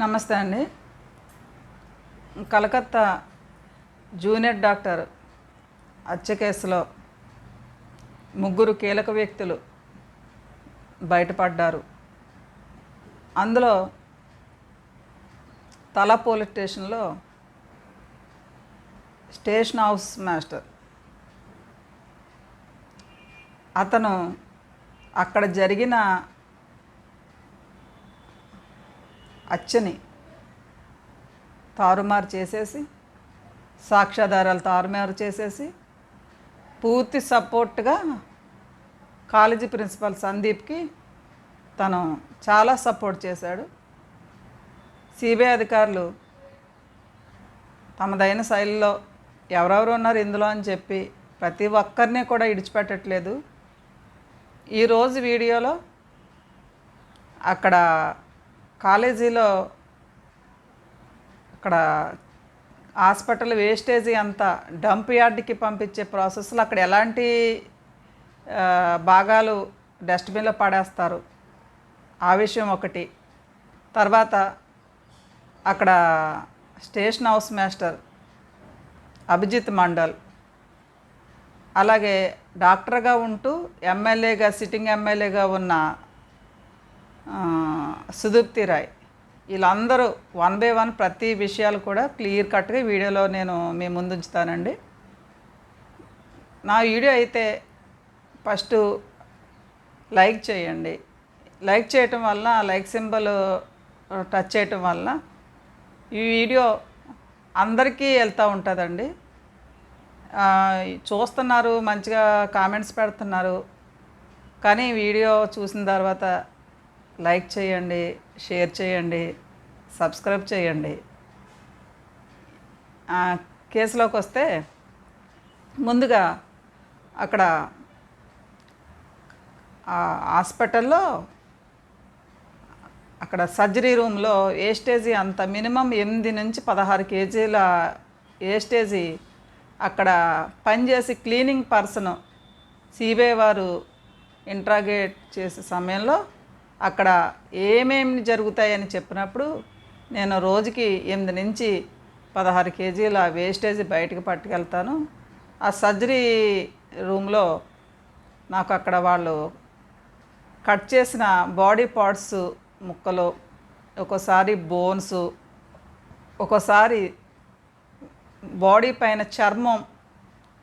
నమస్తే అండి. Calcutta junior doctor హత్య కేసులో ముగ్గురు కీలక వ్యక్తులు బయటపడ్డారు. అందులో తల పోలీస్ స్టేషన్లో స్టేషన్ హౌస్ మాస్టర్. అతను అక్కడ జరిగిన అచ్చని తారుమారు చేసేసి సాక్ష్యాధారాలు తారుమారు చేసేసి పూర్తి సపోర్ట్గా కాలేజీ ప్రిన్సిపల్ సందీప్కి తను చాలా సపోర్ట్ చేశాడు. సిబిఐ అధికారులు తమదైన శైలిలో ఎవరెవరు ఉన్నారు ఇందులో అని చెప్పి ప్రతి ఒక్కరిని కూడా ఇడిచిపెట్టట్లేదు. ఈరోజు వీడియోలో అక్కడ కాలేజీలో అక్కడ హాస్పిటల్ వేస్టేజీ అంతా డంప్ యార్డ్కి పంపించే ప్రాసెస్లో అక్కడ ఎలాంటి భాగాలు డస్ట్బిన్లో పడేస్తారు? ఆ విషయం ఒకటి. తర్వాత అక్కడ station house master Abhijit Mondal. అలాగే డాక్టర్గా ఉంటూ ఎమ్మెల్యేగా సిట్టింగ్ ఎమ్మెల్యేగా ఉన్న సుదీప్తి రాయ్. వీళ్ళందరూ వన్ బై వన్ ప్రతి విషయాలు కూడా క్లియర్ కట్గా వీడియోలో నేను మీ ముందు ఉంచుతానండి నా వీడియో అయితే ఫస్ట్ లైక్ చేయండి. లైక్ చేయటం వల్ల లైక్ సింబల్ టచ్ చేయటం వల్ల ఈ వీడియో అందరికీ వెళ్తూ ఉంటుందండి. చూస్తున్నారు మంచిగా కామెంట్స్ పెడుతున్నారు. కానీ వీడియో చూసిన తర్వాత లైక్ చేయండి షేర్ చేయండి సబ్స్క్రైబ్ చేయండి. కేసులోకి వస్తే ముందుగా అక్కడ ఆ హాస్పిటల్లో అక్కడ సర్జరీ రూమ్లో ఏస్టేజీ అంత మినిమం ఎనిమిది నుంచి పదహారు కేజీల ఏస్టేజీ అక్కడ పనిచేసి క్లీనింగ్ పర్సన్ సిబిఐ వారు ఇంట్రాగేట్ చేసే సమయంలో అక్కడ ఏమేమి జరుగుతాయని చెప్పినప్పుడు నేను రోజుకి ఎనిమిది నుంచి పదహారు కేజీల వేస్టేజ్ బయటకు పట్టుకెళ్తాను. ఆ సర్జరీ రూమ్లో నాకు అక్కడ వాళ్ళు కట్ చేసిన బాడీ పార్ట్స్ ముక్కలు ఒక్కోసారి బోన్స్ ఒక్కోసారి బాడీ పైన చర్మం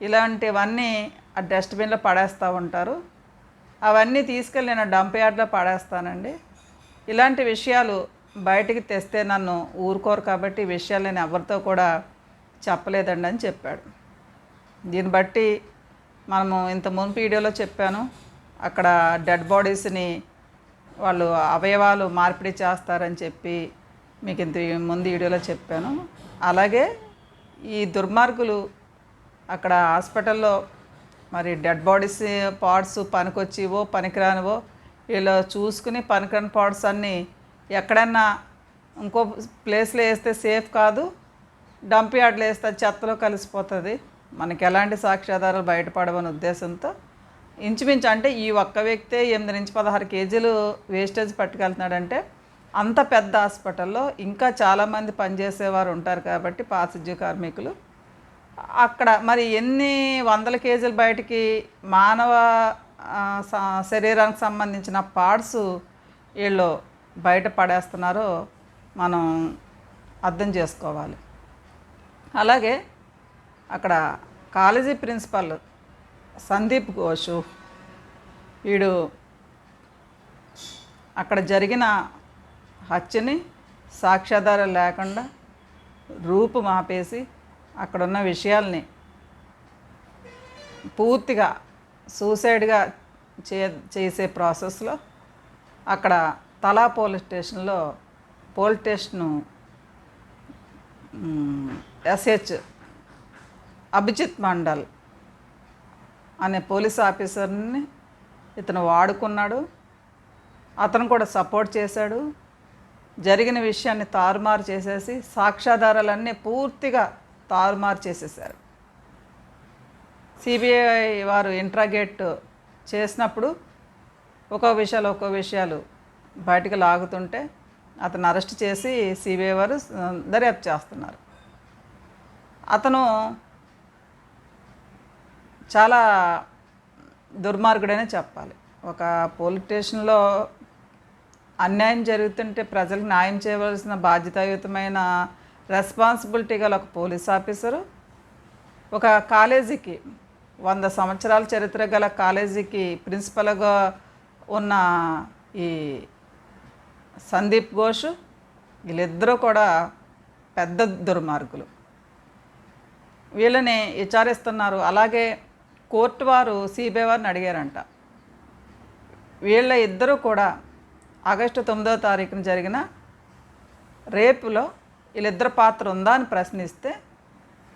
ఇలాంటివన్నీ ఆ డస్ట్బిన్లో పడేస్తూ ఉంటారు. అవన్నీ తీసుకెళ్ళి నేను డంప్ యార్డ్లో పడేస్తానండి. ఇలాంటి విషయాలు బయటికి తెస్తే నన్ను ఊరుకోరు కాబట్టి ఈ విషయాలు నేను ఎవరితో కూడా చెప్పలేదండి అని చెప్పాడు. దీన్ని బట్టి మనము ఇంత మునుపు వీడియోలో చెప్పాను. అక్కడ డెడ్ బాడీస్ని వాళ్ళు అవయవాలు మార్పిడి చేస్తారని చెప్పి మీకు ఇంత ముందు వీడియోలో చెప్పాను. అలాగే ఈ దుర్మార్గులు అక్కడ హాస్పిటల్లో మరి డెడ్ బాడీస్ పార్ట్స్ పనికొచ్చివో పనికిరానివో ఇలా చూసుకుని పనికిరాని పార్ట్స్ అన్నీ ఎక్కడన్నా ఇంకో ప్లేస్లో వేస్తే సేఫ్ కాదు. డంప్ యార్డ్లో వేస్తే చెత్తలో కలిసిపోతుంది. మనకి ఎలాంటి సాక్ష్యాధారాలు బయటపడవని ఉద్దేశంతో ఇంచుమించు అంటే ఈ ఒక్క వ్యక్తే ఎనిమిది నుంచి పదహారు కేజీలు వేస్టేజ్ పట్టుకెళ్తున్నాడంటే అంత పెద్ద హాస్పిటల్లో ఇంకా చాలామంది పనిచేసేవారు ఉంటారు కాబట్టి పారిశుధ్య కార్మికులు. అక్కడ మరి ఎన్ని వందల కేజీలు బయటికి మానవ స- శరీరానికి సంబంధించిన పార్ట్స్ వీళ్ళు బయట పడేస్తున్నారో మనం అర్థం చేసుకోవాలి. అలాగే అక్కడ కాలేజీ ప్రిన్సిపల్ సందీప్ ఘోషు వీడు అక్కడ జరిగిన హత్యని సాక్ష్యాధారం లేకుండా రూపు మాపేసి అక్కడున్న విషయాల్ని పూర్తిగా సూసైడ్గా చే చేసే ప్రాసెస్లో అక్కడ తలా పోలీస్ స్టేషన్లో police station SH Abhijit Mondal అనే పోలీస్ ఆఫీసర్ని ఇతను వాడుకున్నాడు. అతను కూడా సపోర్ట్ చేశాడు. జరిగిన విషయాన్ని తారుమారు చేసేసి సాక్ష్యాధారాలన్నీ పూర్తిగా తారుమారు చేసేసారు. సిబిఐ వారు ఇంట్రాగేట్ చేసినప్పుడు ఒక్కో విషయాలు ఒక్కో విషయాలు బయటకు లాగుతుంటే అతను అరెస్ట్ చేసి సిబిఐ వారు దర్యాప్తు చేస్తున్నారు. అతను చాలా దుర్మార్గుడనే చెప్పాలి. ఒక పోలీస్ స్టేషన్లో అన్యాయం జరుగుతుంటే ప్రజలకు న్యాయం చేయవలసిన బాధ్యతాయుతమైన రెస్పాన్సిబిలిటీ గల ఒక పోలీస్ ఆఫీసరు ఒక కాలేజీకి వంద సంవత్సరాల చరిత్ర గల కాలేజీకి ప్రిన్సిపల్గా ఉన్న ఈ సందీప్ ఘోష్ వీళ్ళిద్దరూ కూడా పెద్ద దుర్మార్గులు. వీళ్ళని విచారిస్తున్నారు. అలాగే కోర్టు వారు సిబిఐ వారిని అడిగారంట. వీళ్ళ ఇద్దరూ కూడా ఆగస్టు తొమ్మిదో తారీఖున జరిగిన రేపులో వీళ్ళిద్దరు పాత్ర ఉందా అని ప్రశ్నిస్తే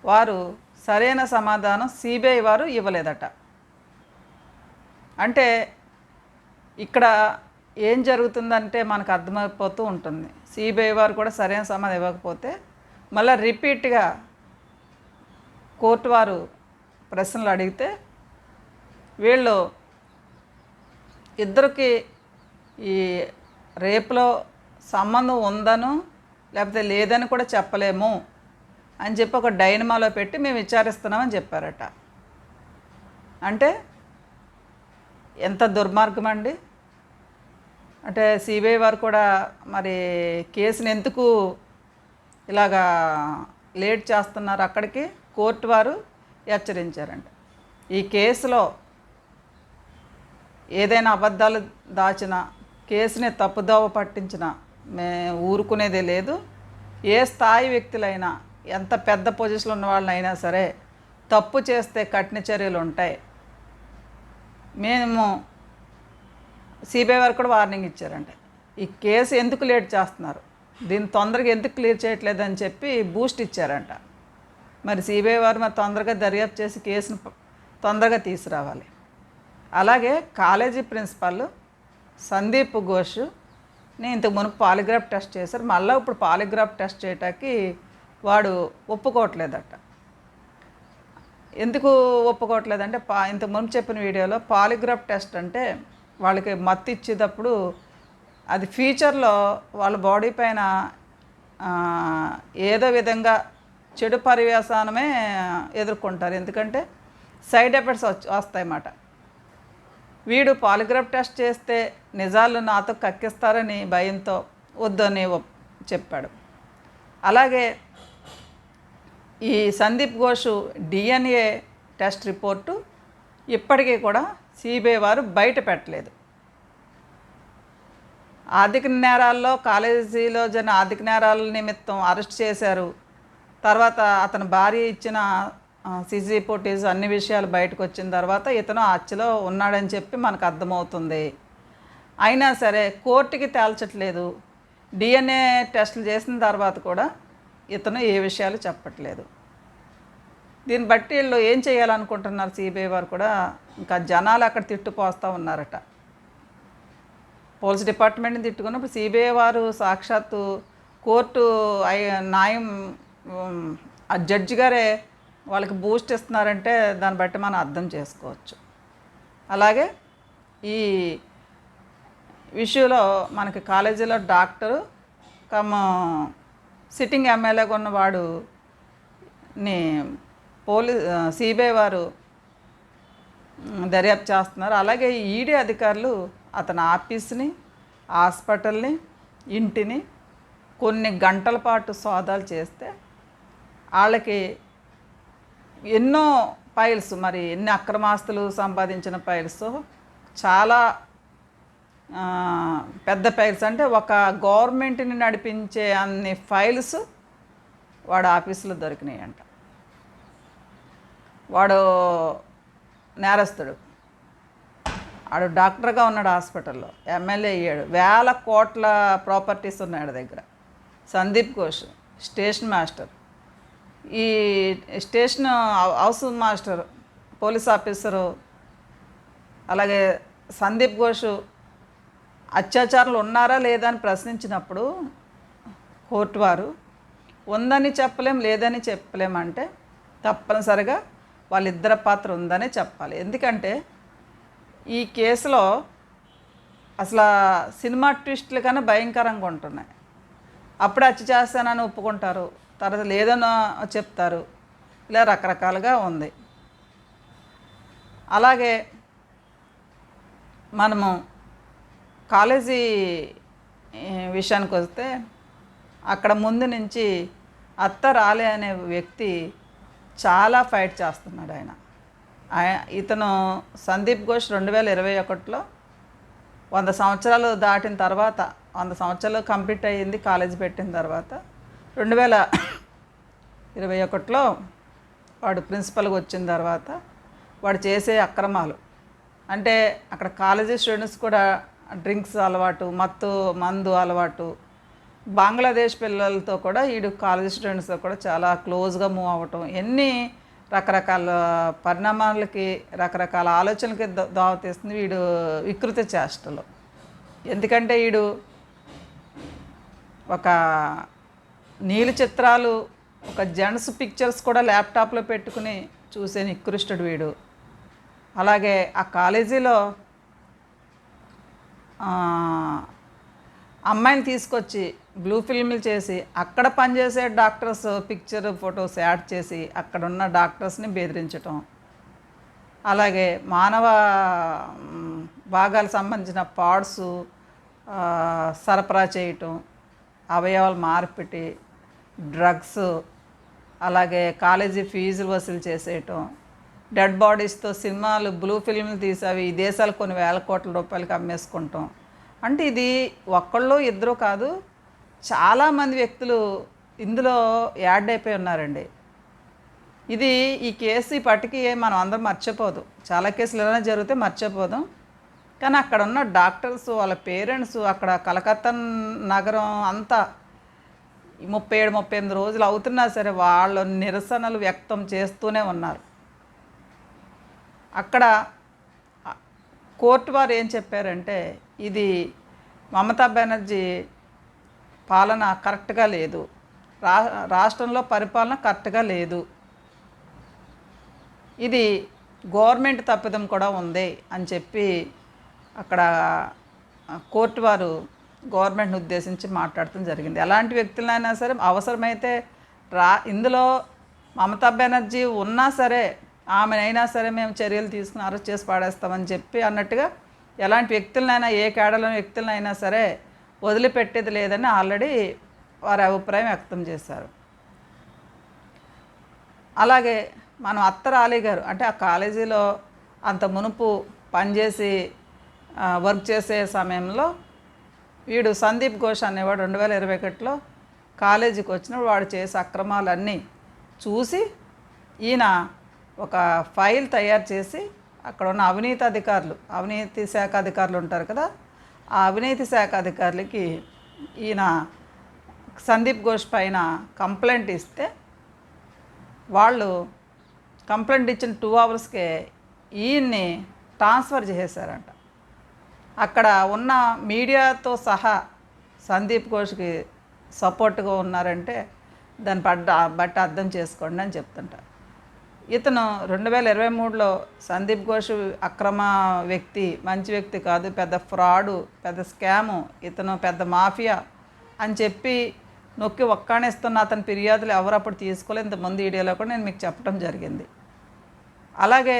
వారు సరైన సమాధానం సిబిఐ వారు ఇవ్వలేదట. అంటే ఇక్కడ ఏం జరుగుతుందంటే మనకు అర్థమైపోతూ ఉంటుంది. సిబిఐ వారు కూడా సరైన సమాధానం ఇవ్వకపోతే మళ్ళీ రిపీట్గా కోర్టు వారు ప్రశ్నలు అడిగితే వీళ్ళు ఇద్దరికి ఈ రేపులో సంబంధం ఉందను లేకపోతే లేదని కూడా చెప్పలేము అని చెప్పి ఒక డైనమాలో పెట్టి మేము విచారిస్తున్నామని చెప్పారట. అంటే ఎంత దుర్మార్గం అండి? అంటే సిబిఐ వారు కూడా మరి కేసుని ఎందుకు ఇలాగా లేట్ చేస్తున్నారు అక్కడికి? కోర్టు వారు హెచ్చరించారంట. ఈ కేసులో ఏదైనా అబద్ధాలు దాచిన కేసుని తప్పుదోవ పట్టించిన ఊరుకునేదే లేదు. ఏ స్థాయి వ్యక్తులైనా ఎంత పెద్ద పొజిషన్లో ఉన్న వాళ్ళైనా సరే తప్పు చేస్తే కఠిన చర్యలు ఉంటాయి మేము సిబిఐ వారు కూడా వార్నింగ్ ఇచ్చారంట ఈ కేసు ఎందుకు లేట్ చేస్తున్నారు? దీన్ని తొందరగా ఎందుకు క్లియర్ చేయట్లేదని చెప్పి బూస్ట్ ఇచ్చారంట. మరి సిబిఐ వారు మరి తొందరగా దర్యాప్తు చేసి కేసును తొందరగా తీసుకురావాలి. అలాగే కాలేజీ ప్రిన్సిపాల్ సందీప్ ఘోష్ నేను ఇంతకు మునుపు పాలిగ్రాఫ్ టెస్ట్ చేశారు. మళ్ళీ ఇప్పుడు పాలిగ్రాఫ్ టెస్ట్ చేయటానికి వాడు ఒప్పుకోవట్లేదట. ఎందుకు ఒప్పుకోవట్లేదంటే పా ఇంతకు ముందు చెప్పిన వీడియోలో పాలిగ్రాఫ్ టెస్ట్ అంటే వాళ్ళకి మత్తు ఇచ్చేటప్పుడు అది ఫ్యూచర్లో వాళ్ళ బాడీ పైన ఏదో విధంగా చెడు పర్యవసానమే ఎదుర్కొంటారు. ఎందుకంటే సైడ్ ఎఫెక్ట్స్ వచ్చి వస్తాయన్నమాట. వీడు పాలిగ్రాఫ్ టెస్ట్ చేస్తే నిజాలు నాతో కక్కిస్తారని భయంతో వద్దని చెప్పాడు. అలాగే ఈ Sandip Ghosh DNA test report ఇప్పటికీ కూడా సిబిఐ వారు బయట పెట్టలేదు. ఆర్థిక నేరాల్లో కాలేజీలో జరిగిన ఆర్థిక నేరాల నిమిత్తం అరెస్ట్ చేశారు. తర్వాత అతని భార్య ఇచ్చిన సిజీ ఫోటేజ్ అన్ని విషయాలు బయటకు వచ్చిన తర్వాత ఇతను అచ్చలో ఉన్నాడని చెప్పి మనకు అర్థమవుతుంది. అయినా సరే కోర్టుకి తేల్చట్లేదు. డిఎన్ఏ టెస్టులు చేసిన తర్వాత కూడా ఇతను ఏ విషయాలు చెప్పట్లేదు. దీన్ని బట్టి వీళ్ళు ఏం చేయాలనుకుంటున్నారు సిబిఐ వారు కూడా? ఇంకా జనాలు అక్కడ తిట్టుపోస్తూ ఉన్నారట. పోలీస్ డిపార్ట్మెంట్ని తిట్టుకున్నప్పుడు సిబిఐ వారు సాక్షాత్తు కోర్టు న్యాయం ఆ జడ్జి గారే వాళ్ళకి బూస్ట్ ఇస్తున్నారంటే దాన్ని బట్టి మనం అర్థం చేసుకోవచ్చు. అలాగే ఈ విషయంలో మనకి కాలేజీలో డాక్టరు కమ సిట్టింగ్ ఎమ్మెల్యేగా ఉన్నవాడు ని పోలీ సిబిఐ వారు దర్యాప్తు చేస్తున్నారు. అలాగే ఈడీ అధికారులు అతని ఆఫీస్ని హాస్పిటల్ని ఇంటిని కొన్ని గంటల పాటు సోదాలు చేస్తే వాళ్ళకి ఎన్నో ఫైల్స్ మరి ఎన్ని అక్రమాస్తులు సంపాదించిన ఫైల్స్ చాలా పెద్ద ఫైల్స్. అంటే ఒక గవర్నమెంట్ని నడిపించే అన్ని ఫైల్స్ వాడు ఆఫీసులో దొరికినాయి అంట వాడు నేరస్తుడు. వాడు డాక్టర్గా ఉన్నాడు హాస్పిటల్లో. ఎమ్మెల్యే అయ్యాడు. వేల కోట్ల ప్రాపర్టీస్ ఉన్నాయి దగ్గర. Sandip Ghosh station master. ఈ station house master police officer అలాగే సందీప్ ఘోష్ అత్యాచారాలు ఉన్నారా లేదా అని ప్రశ్నించినప్పుడు కోర్టు వారు ఉందని చెప్పలేం లేదని చెప్పలేమంటే తప్పనిసరిగా వాళ్ళిద్దరి పాత్ర ఉందనే చెప్పాలి. ఎందుకంటే ఈ కేసులో అసలు సినిమా ట్విస్టులు కన్నా భయంకరంగా ఉంటున్నాయి. అప్పుడు అచ్చి చేస్తానని ఒప్పుకుంటారు. తర్వాత లేదని చెప్తారు. ఇలా రకరకాలుగా ఉంది. అలాగే మనము కాలేజీ విషయానికి వస్తే అక్కడ ముందు నుంచి అత్త రాలే అనే వ్యక్తి చాలా ఫైట్ చేస్తున్నాడు ఆయన. ఇతను సందీప్ ఘోష్ రెండు వేల ఇరవై ఒకటిలో వంద సంవత్సరాలు దాటిన తర్వాత వంద సంవత్సరాలు కంప్లీట్ అయ్యింది కాలేజ్ పెట్టిన తర్వాత రెండు వేల ఇరవై ఒకటిలో వాడు ప్రిన్సిపల్గా వచ్చిన తర్వాత వాడు చేసే అక్రమాలు. అంటే అక్కడ కాలేజీ స్టూడెంట్స్ కూడా డ్రింక్స్ అలవాటు మత్తు మందు అలవాటు. బంగ్లాదేశ్ పిల్లలతో కూడా వీడు కాలేజీ స్టూడెంట్స్తో కూడా చాలా క్లోజ్గా మూవ్ అవ్వటం. ఎన్ని రకరకాల పరిణామాలకి రకరకాల ఆలోచనలకి దావతీస్తుంది వీడు వికృత చేష్టలు. ఎందుకంటే వీడు ఒక నీలి చిత్రాలు ఒక జెంట్స్ పిక్చర్స్ కూడా ల్యాప్టాప్లో పెట్టుకుని చూసే నికృష్టుడు వీడు. అలాగే ఆ కాలేజీలో అమ్మాయిని తీసుకొచ్చి బ్లూ ఫిల్మ్లు చేసి అక్కడ పనిచేసే డాక్టర్స్ పిక్చర్ ఫొటోస్ యాడ్ చేసి అక్కడ ఉన్న డాక్టర్స్ని బెదిరించటం. అలాగే మానవ మ్, భాగాలకు సంబంధించిన పార్ట్స్ సరఫరా చేయటం అవయవాలు మార్పిటి డ్రగ్స్ అలాగే కాలేజీ ఫీజులు వసూలు చేసేయటం డెడ్ బాడీస్తో సినిమాలు బ్లూ ఫిల్మ్లు తీసి అవి దేశాలు కొన్ని వేల కోట్ల రూపాయలకి అమ్మేసుకుంటాం. అంటే ఇది ఒక్కళ్ళు ఇద్దరు కాదు చాలామంది వ్యక్తులు ఇందులో యాడ్ అయిపోయి ఉన్నారండి. ఇది ఈ కేసు ఇప్పటికీ మనం అందరం మర్చిపోదు. చాలా కేసులు ఎలా జరిగితే మర్చిపోదాం. కానీ అక్కడ ఉన్న డాక్టర్స్ వాళ్ళ పేరెంట్స్ అక్కడ కలకత్తా నగరం అంతా ముప్పై ఏడు ముప్పై ఎనిమిది రోజులు అవుతున్నా సరే వాళ్ళు నిరసనలు వ్యక్తం చేస్తూనే ఉన్నారు. అక్కడ కోర్టు వారు ఏం చెప్పారంటే ఇది మమతా బెనర్జీ పాలన కరెక్ట్గా లేదు. రా రాష్ట్రంలో పరిపాలన కరెక్ట్గా లేదు. ఇది గవర్నమెంట్ తప్పిదం కూడా ఉంది అని చెప్పి అక్కడ కోర్టు వారు గవర్నమెంట్ని ఉద్దేశించి మాట్లాడటం జరిగింది. ఎలాంటి వ్యక్తులైనా సరే అవసరమైతే రా ఇందులో మమతా బెనర్జీ ఉన్నా సరే ఆమెనైనా సరే మేము చర్యలు తీసుకుని అరెస్ట్ చేసి పాడేస్తామని చెప్పి అన్నట్టుగా ఎలాంటి వ్యక్తులనైనా ఏ కేడలోని వ్యక్తులనైనా సరే వదిలిపెట్టేది లేదని ఆల్రెడీ వారి అభిప్రాయం వ్యక్తం చేశారు. అలాగే మనం అత్తర్ అలీ గారు అంటే ఆ కాలేజీలో అంత మునుపు పనిచేసి వర్క్ చేసే సమయంలో వీడు సందీప్ ఘోష్ అనేవాడు రెండు వేల ఇరవై ఒకటిలో కాలేజీకి వచ్చినప్పుడు వాడు చేసే అక్రమాలన్నీ చూసి ఈయన ఒక ఫైల్ తయారు చేసి అక్కడ ఉన్న అవినీతి అధికారులు అవినీతి శాఖ అధికారులు ఉంటారు కదా ఆ అవినీతి శాఖ అధికారులకి ఈయన సందీప్ ఘోష్ పైన కంప్లైంట్ ఇస్తే వాళ్ళు కంప్లైంట్ ఇచ్చిన టూ అవర్స్కే ఈయన్ని ట్రాన్స్ఫర్ చేసేసారంట అక్కడ ఉన్న మీడియాతో సహా సందీప్ ఘోష్కి సపోర్ట్గా ఉన్నారంటే దాన్ని పడ్డ బట్టి అర్థం చేసుకోండి అని చెప్తుంటా. ఇతను రెండు వేల ఇరవై మూడులో సందీప్ ఘోష్ అక్రమ వ్యక్తి మంచి వ్యక్తి కాదు పెద్ద ఫ్రాడు పెద్ద స్కాము ఇతను పెద్ద మాఫియా అని చెప్పి నొక్కి ఒక్కాణిస్తున్న అతని ఫిర్యాదులు ఎవరు అప్పుడు తీసుకోలేదు. ముందు వీడియోలో కూడా నేను మీకు చెప్పడం జరిగింది. అలాగే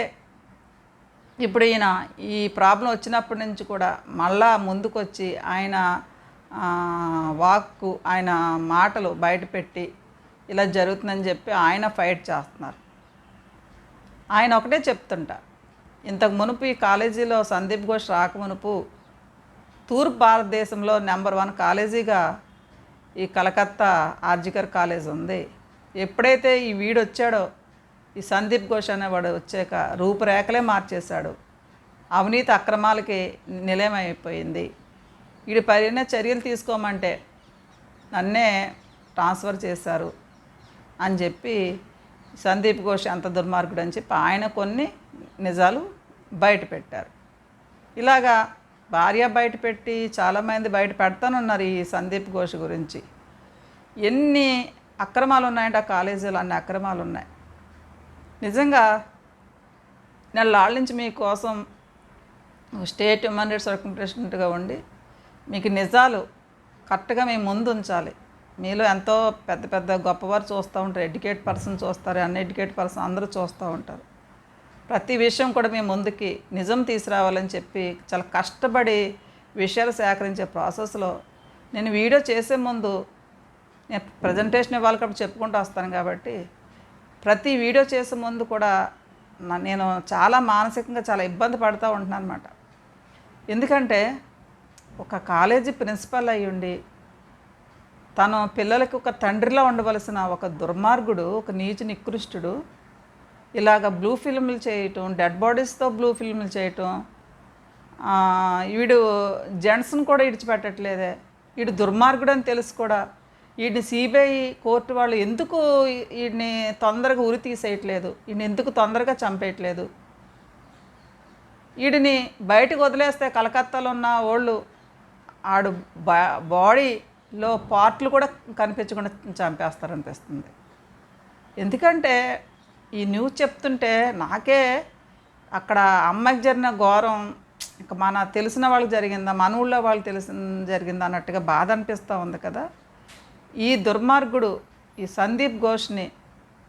ఇప్పుడు ఈయన ఈ ప్రాబ్లం వచ్చినప్పటి నుంచి కూడా మళ్ళా ముందుకొచ్చి ఆయన వాక్కు ఆయన మాటలు బయటపెట్టి ఇలా జరుగుతుందని చెప్పి ఆయన ఫైట్ చేస్తున్నారు. ఆయన ఒకటే చెప్తుంటా ఇంతకు మునుపు ఈ కాలేజీలో సందీప్ ఘోష్ రాక మునుపు తూర్పు భారతదేశంలో నెంబర్ వన్ కాలేజీగా ఈ కలకత్తా ఆర్జికర్ కాలేజ్ ఉంది. ఎప్పుడైతే ఈ వీడు వచ్చాడో ఈ సందీప్ ఘోష్ అనేవాడు వచ్చాక రూపురేఖలే మార్చేశాడు. అవినీతి అక్రమాలకి నిలయమైపోయింది. వీడి పైన చర్యలు తీసుకోమంటే నన్నే ట్రాన్స్ఫర్ చేశారు అని చెప్పి సందీప్ ఘోష్ అంత దుర్మార్గుడు అని చెప్పి ఆయన కొన్ని నిజాలు బయట పెట్టారు ఇలాగా భార్య బయట పెట్టి చాలామంది బయట పెడతానున్నారు ఈ సందీప్ ఘోష్ గురించి. ఎన్ని అక్రమాలు ఉన్నాయంటే ఆ కాలేజీలో అన్ని అక్రమాలు ఉన్నాయి నిజంగా నెలలాళ్ళ నుంచి మీకోసం స్టేట్ హ్యూమన్ రైట్స్ వర్కింగ్ ప్రెసిడెంట్గా ఉండి మీకు నిజాలు కరెక్ట్గా మేము ముందు ఉంచాలి. మీలో ఎంతో పెద్ద పెద్ద గొప్పవారు చూస్తూ ఉంటారు ఎడ్యుకేట్ పర్సన్ చూస్తారు అన్ఎడ్యుకేట్ పర్సన్ అందరూ చూస్తూ ఉంటారు. ప్రతి విషయం కూడా మేము ముందుకి నిజం తీసుకురావాలని చెప్పి చాలా కష్టపడి విషయాలు సేకరించే ప్రాసెస్లో నేను వీడియో చేసే ముందు నేను ప్రజెంటేషన్ ఇవ్వాలి కాబట్టి చెప్పుకుంటూ వస్తాను కాబట్టి ప్రతి వీడియో చేసే ముందు కూడా నేను చాలా మానసికంగా చాలా ఇబ్బంది పడుతూ ఉంటున్నాను అనమాట ఎందుకంటే ఒక కాలేజీ ప్రిన్సిపల్ అయ్యి ఉండి తను పిల్లలకి ఒక తండ్రిలో ఉండవలసిన ఒక దుర్మార్గుడు ఒక నీచ నికృష్టుడు ఇలాగ బ్లూ ఫిల్మ్లు చేయటం డెడ్ బాడీస్తో బ్లూ ఫిల్మ్లు చేయటం వీడు జెంట్స్ని కూడా ఇడిచిపెట్టట్లేదే. వీడు దుర్మార్గుడు అని తెలుసు కూడా. వీడిని సిబిఐ కోర్టు వాళ్ళు ఎందుకు వీడిని తొందరగా ఉరి తీసేయట్లేదు? వీడిని ఎందుకు తొందరగా చంపేయట్లేదు? వీడిని బయటకు వదిలేస్తే కలకత్తాలో ఉన్న వాళ్ళు ఆడు బా బాడీలో పార్ట్లు కూడా కనిపించకుండా చంపేస్తారనిపిస్తుంది. ఎందుకంటే ఈ న్యూస్ చెప్తుంటే నాకే అక్కడ అమ్మాయికి జరిగిన ఘోరం ఇంకా మన తెలిసిన వాళ్ళకి జరిగిందా మన ఊళ్ళో వాళ్ళు తెలిసిన జరిగిందా అన్నట్టుగా బాధ అనిపిస్తూ ఉంది కదా. ఈ దుర్మార్గుడు ఈ సందీప్ ఘోష్ని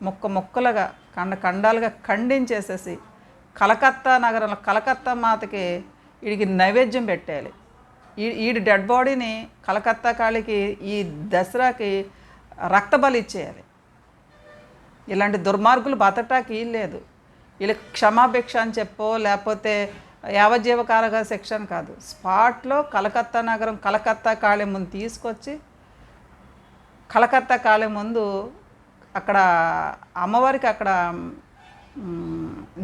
ముక్క ముక్కలుగా కండ కండాలుగా ఖండించేసేసి కలకత్తా నగరంలో కలకత్తా మాతకి వీడికి నైవేద్యం పెట్టేయాలి. ఈ ఈడి డెడ్ బాడీని కలకత్తా కాళికి ఈ దసరాకి రక్తబలి ఇచ్చేయాలి. ఇలాంటి దుర్మార్గులు బతటాకి లేదు. వీళ్ళకి క్షమాభిక్ష అని చెప్పో లేకపోతే యావజ్జీవ కారాగార శిక్ష అని కాదు. స్పాట్లో కలకత్తా నగరం కలకత్తా కాళీ ముందు తీసుకొచ్చి కలకత్తా కాలం ముందు అక్కడ అమ్మవారికి అక్కడ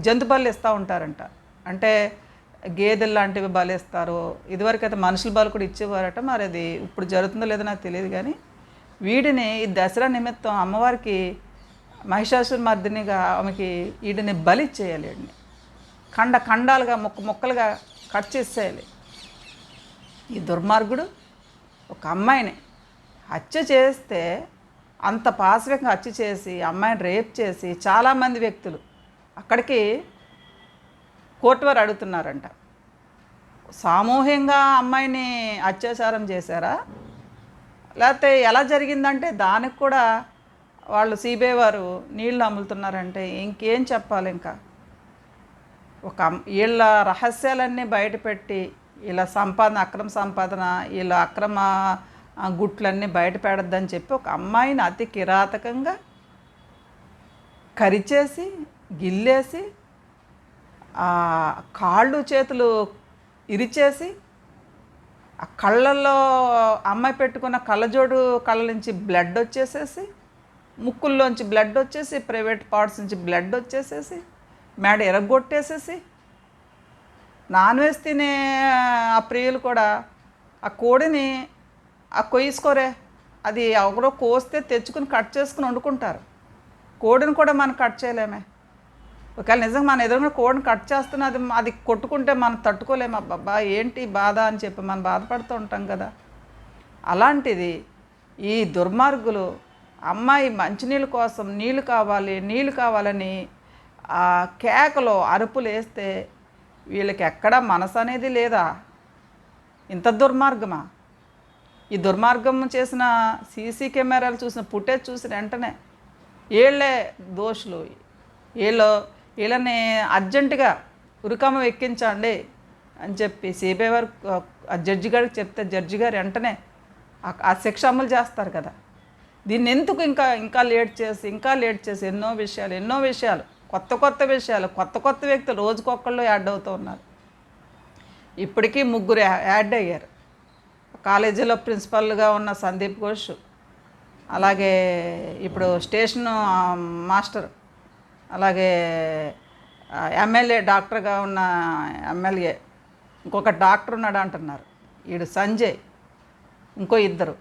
జంతు బలు ఇస్తూ ఉంటారంట. అంటే గేదెలు లాంటివి బలేస్తారు. ఇదివరకు అయితే మనుషుల బలు కూడా ఇచ్చేవారట. మరి అది ఇప్పుడు జరుగుతుందో లేదో నాకు తెలియదు కానీ వీడిని ఈ దసరా నిమిత్తం అమ్మవారికి మహిషాసుర మర్దినిగా ఆమెకి వీడిని బలి ఇచ్చేయాలి వీడిని ఖండ ఖండాలుగా ముక్క ముక్కలుగా కట్ చేసేయాలి. ఈ దుర్మార్గుడు ఒక అమ్మాయిని. హత్య చేస్తే అంత పాశవికంగా హత్య చేసి అమ్మాయిని రేప్ చేసి చాలామంది వ్యక్తులు అక్కడికి కోర్టు వారు అడుగుతున్నారంట. సామూహికంగా అమ్మాయిని అత్యాచారం చేశారా? లేకపోతే ఎలా జరిగిందంటే దానికి కూడా వాళ్ళు సిబిఐ వారు నీళ్ళు అమ్ములుతున్నారంటే ఇంకేం చెప్పాలి ఇంకా? ఒక వీళ్ళ రహస్యాలన్నీ బయటపెట్టి వీళ్ళ సంపాదన అక్రమ సంపాదన వీళ్ళ అక్రమ ఆ, గుట్లన్నీ బయట పెడద్దని చెప్పి ఒక అమ్మాయిని అతి కిరాతకంగా కరిచేసి గిల్లేసి కాళ్ళు చేతులు ఇరిచేసి ఆ కళ్ళల్లో అమ్మాయి పెట్టుకున్న కళ్ళజోడు కళ్ళ నుంచి బ్లడ్ వచ్చేసేసి ముక్కుల్లోంచి బ్లడ్ వచ్చేసి ప్రైవేట్ పార్ట్స్ నుంచి బ్లడ్ వచ్చేసేసి మేడ ఎరగొట్టేసేసి నాన్ వెజ్ తినే ఆ ప్రియులు కూడా ఆ కోడిని ఆ కొయ్యిసుకోరే. అది ఎవరో కోస్తే తెచ్చుకుని కట్ చేసుకుని వండుకుంటారు. కోడిని కూడా మనం కట్ చేయలేమే. ఒకవేళ నిజంగా మన ఎదురుగా కోడిని కట్ చేస్తున్నా అది అది కొట్టుకుంటే మనం తట్టుకోలేము అబ్బబ్బా ఏంటి బాధ అని చెప్పి మనం బాధపడుతూ ఉంటాం కదా. అలాంటిది ఈ దుర్మార్గులు అమ్మాయి మంచినీళ్ళ కోసం నీళ్ళు కావాలి నీళ్ళు కావాలని ఆ కేకలో అరుపులు వేస్తే వీళ్ళకి ఎక్కడా మనసు అనేది లేదా? ఇంత దుర్మార్గమా? ఈ దుర్మార్గం చేసిన సీసీ కెమెరాలు చూసిన ఫుటేజ్ చూసిన వెంటనే వీళ్ళే దోషులు. వీళ్ళు వీళ్ళని అర్జెంటుగా ఉరికమ్మ ఎక్కించండి అని చెప్పి సిబిఐ వారు ఆ జడ్జి గారికి చెప్తే జడ్జి గారు వెంటనే ఆ- శిక్ష అమలు చేస్తారు కదా. దీన్ని ఎందుకు ఇంకా ఇంకా లేట్ చేసి ఇంకా లేట్ చేసి ఎన్నో విషయాలు ఎన్నో విషయాలు కొత్త కొత్త విషయాలు కొత్త కొత్త వ్యక్తులు రోజుకొక్కళ్ళు యాడ్ అవుతూ ఉన్నారు. ఇప్పటికీ ముగ్గురు యాడ్ అయ్యారు. కాలేజీలో ప్రిన్సిపల్గా ఉన్న సందీప్ ఘోష్ అలాగే ఇప్పుడు స్టేషన్ మాస్టర్ అలాగే ఎమ్మెల్యే డాక్టర్గా ఉన్న ఎమ్మెల్యే ఇంకొక డాక్టర్ ఉన్నాడు అంటున్నారు. ఈడు సంజయ్ ఇంకో ఇద్దరు.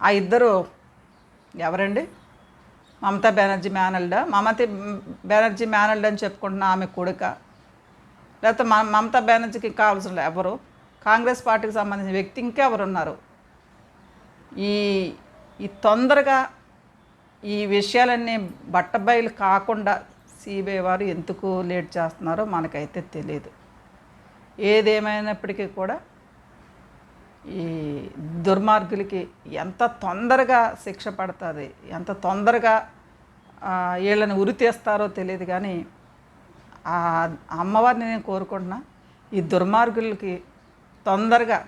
ఆ ఇద్దరు ఎవరండి? మమతా బెనర్జీ మేనల్డా మమతి బెనర్జీ మేనల్డ్ అని చెప్పుకుంటున్న ఆమె కొడుక. లేకపోతే మ మమతా బెనర్జీకి కావాల్సిన ఎవరు? కాంగ్రెస్ పార్టీకి సంబంధించిన వ్యక్తి ఇంకెవరు ఉన్నారు ఈ ఈ తొందరగా ఈ విషయాలన్నీ బట్టబయలు కాకుండా సిబిఐ వారు ఎందుకు లేట్ చేస్తున్నారో మనకైతే తెలియదు ఏదేమైనప్పటికీ కూడా ఈ దుర్మార్గులకి ఎంత తొందరగా శిక్ష పడుతుంది ఎంత తొందరగా వీళ్ళని ఉరి తీస్తారో తెలియదు కానీ ఆ అమ్మవారిని నేను కోరుకుంటున్నా ఈ దుర్మార్గులకి తొందరగా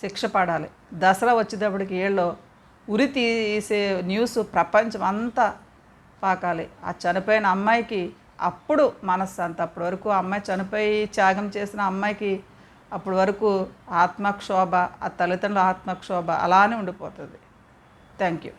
శిక్ష పడాలి. దసరా వచ్చేటప్పటికి వీళ్ళు ఉరి తీసే న్యూస్ ప్రపంచం అంతా పాకాలి. ఆ చనిపోయిన అమ్మాయికి అప్పుడు మనశ్శాంతి అప్పటి వరకు ఆ అమ్మాయి చనిపోయి త్యాగం చేసిన అమ్మాయికి అప్పటి వరకు ఆత్మక్షోభ ఆ తల్లిదండ్రుల ఆత్మక్షోభ అలానే ఉండిపోతుంది. Thank you.